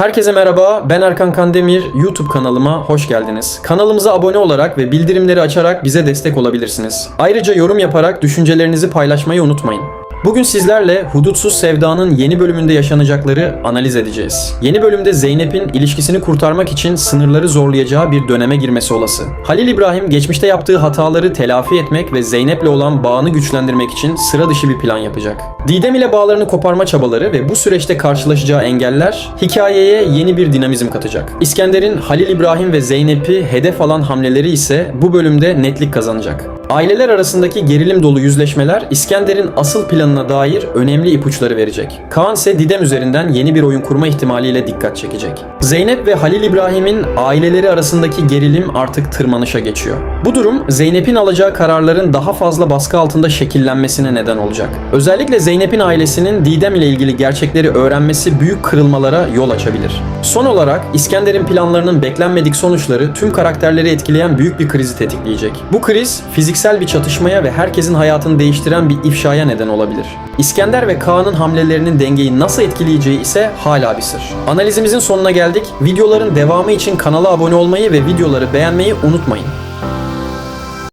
Herkese merhaba, ben Erkan Kandemir. YouTube kanalıma hoş geldiniz. Kanalımıza abone olarak ve bildirimleri açarak bize destek olabilirsiniz. Ayrıca yorum yaparak düşüncelerinizi paylaşmayı unutmayın. Bugün sizlerle Hudutsuz Sevda'nın yeni bölümünde yaşanacakları analiz edeceğiz. Yeni bölümde Zeynep'in ilişkisini kurtarmak için sınırları zorlayacağı bir döneme girmesi olası. Halil İbrahim geçmişte yaptığı hataları telafi etmek ve Zeynep'le olan bağını güçlendirmek için sıra dışı bir plan yapacak. Didem ile bağlarını koparma çabaları ve bu süreçte karşılaşacağı engeller hikayeye yeni bir dinamizm katacak. İskender'in Halil İbrahim ve Zeynep'i hedef alan hamleleri ise bu bölümde netlik kazanacak. Aileler arasındaki gerilim dolu yüzleşmeler İskender'in asıl planına dair önemli ipuçları verecek. Kaan ise Didem üzerinden yeni bir oyun kurma ihtimaliyle dikkat çekecek. Zeynep ve Halil İbrahim'in aileleri arasındaki gerilim artık tırmanışa geçiyor. Bu durum Zeynep'in alacağı kararların daha fazla baskı altında şekillenmesine neden olacak. Özellikle Zeynep'in ailesinin Didem ile ilgili gerçekleri öğrenmesi büyük kırılmalara yol açabilir. Son olarak İskender'in planlarının beklenmedik sonuçları tüm karakterleri etkileyen büyük bir krizi tetikleyecek. Bu kriz fiziksel bir çatışmaya ve herkesin hayatını değiştiren bir ifşaya neden olabilir. İskender ve Kaan'ın hamlelerinin dengeyi nasıl etkileyeceği ise hala bir sır. Analizimizin sonuna geldik. Videoların devamı için kanala abone olmayı ve videoları beğenmeyi unutmayın.